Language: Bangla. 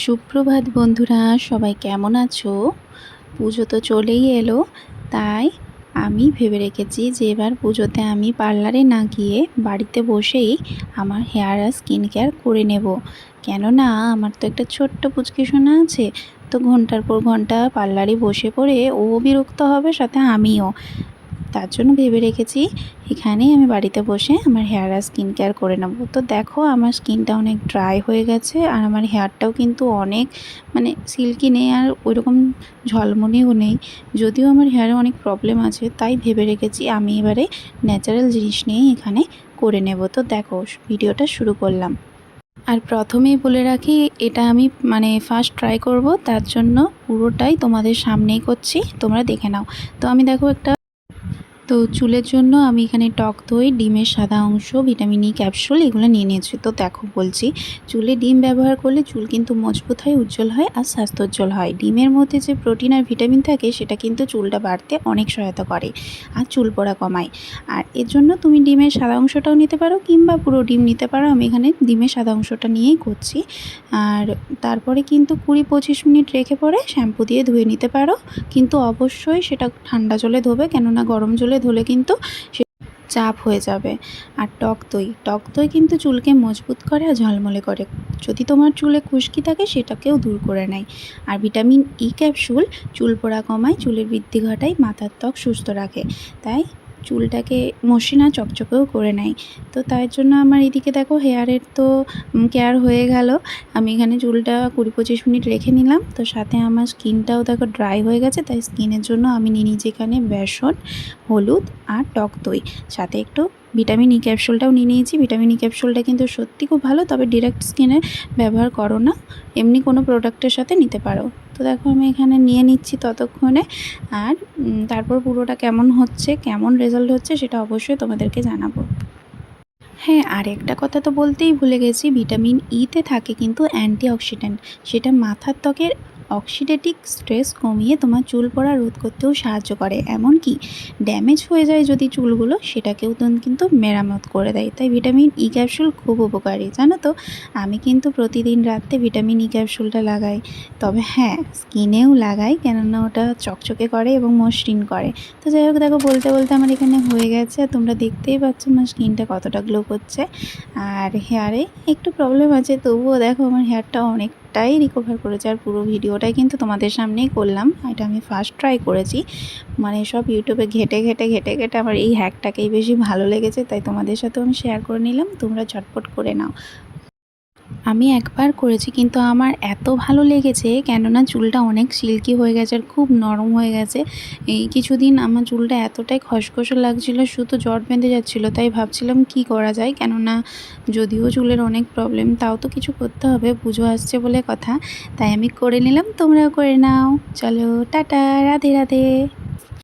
সুপ্রভাত বন্ধুরা, সবাই কেমন আছো? পুজো তো চলেই এলো, তাই আমি ভেবে রেখেছি যে এবার পুজোতে আমি পার্লারে না গিয়ে বাড়িতে বসেই আমার হেয়ার আর স্কিন কেয়ার করে নেব। কেননা, আমার তো একটা ছোট্ট পুচকি সোনা আছে, তো ঘণ্টার পর ঘণ্টা পার্লারে বসে পড়ে ও বিরক্ত হবে সাথে আমিও। তার জন্য ভেবে রেখেছি, এখানেই আমি বাড়িতে বসে আমার হেয়ার আর স্কিন কেয়ার করে নেব। তো দেখো, আমার স্কিনটা অনেক ড্রাই হয়ে গেছে আর আমার হেয়ারটাও কিন্তু অনেক মানে সিল্কি নেই আর ওইরকম ঝলমনিও নেই। যদিও আমার হেয়ারে অনেক প্রবলেম আছে, তাই ভেবে রেখেছি আমি এবারে ন্যাচারাল জিনিস নিয়েই এখানে করে নেব। তো দেখো, ভিডিওটা শুরু করলাম। আর প্রথমেই বলে রাখি, এটা আমি মানে ফার্স্ট ট্রাই করব, তার জন্য পুরোটাই তোমাদের সামনেই করছি, তোমরা দেখে নাও। তো আমি দেখো একটা তো চুলের জন্য আমি এখানে টক দই, ডিমের সাদা অংশ, ভিটামিন ই ক্যাপসুল এগুলো নিয়ে নিয়েছি। তো দেখো বলছি, চুলে ডিম ব্যবহার করলে চুল কিন্তু মজবুত হয়, উজ্জ্বল হয় আর স্বাস্থ্যোজ্জ্বল হয়। ডিমের মধ্যে যে প্রোটিন আর ভিটামিন থাকে, সেটা কিন্তু চুলটা বাড়তে অনেক সহায়তা করে আর চুল পড়া কমায়। আর এর জন্য তুমি ডিমের সাদা অংশটাও নিতে পারো কিংবা পুরো ডিম নিতে পারো। আমি এখানে ডিমের সাদা অংশটা নিয়েই করছি। আর তারপরে কিন্তু কুড়ি পঁচিশ মিনিট রেখে পরে শ্যাম্পু দিয়ে ধুয়ে নিতে পারো। কিন্তু অবশ্যই সেটা ঠান্ডা জলে ধোবে, কেননা গরম জলে ধুলে কিন্তু সে চাপ হয়ে যাবে। আর টক দই টক দই কিন্তু চুলকে মজবুত করে আর ঝলমলে করে। যদি তোমার চুলে খুশকি থাকে সেটাকেও দূর করে নেয়। আর ভিটামিন ই ক্যাপসুল চুল পোড়া কমায়, চুলের বৃদ্ধি ঘটায়, মাথার ত্বক সুস্থ রাখে। তাই চুলটাকে মসৃণ চকচকেও করে নেয় তো তাই জন্য আমার এদিকে দেখো হেয়ারের তো কেয়ার হয়ে গেল। আমি এখানে চুলটা কুড়ি পঁচিশ মিনিট রেখে নিলাম। তো সাথে আমার স্কিনটাও দেখো ড্রাই হয়ে গেছে, তাই স্কিনের জন্য আমি নিয়ে নিয়েছি এখানে বেসন, হলুদ আর টক দই। সাথে একটু ভিটামিন ই ক্যাপসুলটাও নিয়ে নিয়েছি। ভিটামিন ই ক্যাপসুলটা কিন্তু সত্যি খুব ভালো, তবে ডিরেক্ট স্কিনে ব্যবহার করো না। এমনি কোনো প্রোডাক্টের সাথে নিতে পারো। দেখো আমি এখানে নিয়ে নিচ্ছি ততক্ষণে। আর তারপর পুরোটা কেমন হচ্ছে, কেমন রেজাল্ট হচ্ছে সেটা অবশ্যই তোমাদেরকে জানাব। হ্যাঁ আর একটা কথা তো বলতেই ভুলে গেছি, ভিটামিন ইতে থাকে কিন্তু অ্যান্টি অক্সিডেন্ট সেটা মাথার ত্বকের অক্সিডেটিক স্ট্রেস কমিয়ে তোমার চুল পড়া রোধ করতেও সাহায্য করে। এমনকি ড্যামেজ হয়ে যায় যদি চুলগুলো, সেটাকেও কিন্তু মেরামত করে দেয়। তাই ভিটামিন ই ক্যাপসুল খুব উপকারী, জানো তো? আমি কিন্তু প্রতিদিন রাত্রে ভিটামিন ই ক্যাপসুলটা লাগাই। তবে হ্যাঁ স্কিনেও লাগাই, কেননা ওটা চকচকে করে এবং মসৃণ করে। তো যাই হোক, দেখো, বলতে বলতে আমার এখানে হয়ে গেছে। তোমরা দেখতেই পাচ্ছ আমার স্কিনটা কতটা গ্লো করছে। আর হেয়ারে একটু প্রবলেম আছে, তবুও দেখো আমার হেয়ারটা অনেকটাই রিকভার করেছে আর পুরো ভিডিওটাই কিন্তু তোমাদের সামনেই করলাম। এটা আমি ফার্স্ট ট্রাই করেছি। মানে সব ইউটিউবে ঘেটে ঘেটে ঘেটে ঘেটে আমার এই হ্যাকটাকেই বেশি ভালো লেগেছে, তাই তোমাদের সাথেও আমি শেয়ার করে নিলাম। তোমরা ঝটপট করে নাও। আমি একবার করেছি, কিন্তু আমার এত ভালো লেগেছে, কেননা চুলটা অনেক সিল্কি হয়ে গেছে আর খুব নরম হয়ে গেছে। এই কিছুদিন আমার চুলটা এতটাই খসখসে লাগছিল, শুধু জট বেঁধে যাচ্ছিল, তাই ভাবছিলাম কি করা যায়? কেননা যদিও চুলের অনেক প্রবলেম তাও তো কিছু করতে হবে, পুজো আসছে বলে কথা। তাই আমি করে নিলাম, তোমরাও করে নাও। চলো, টাটা, রাধে রাধে।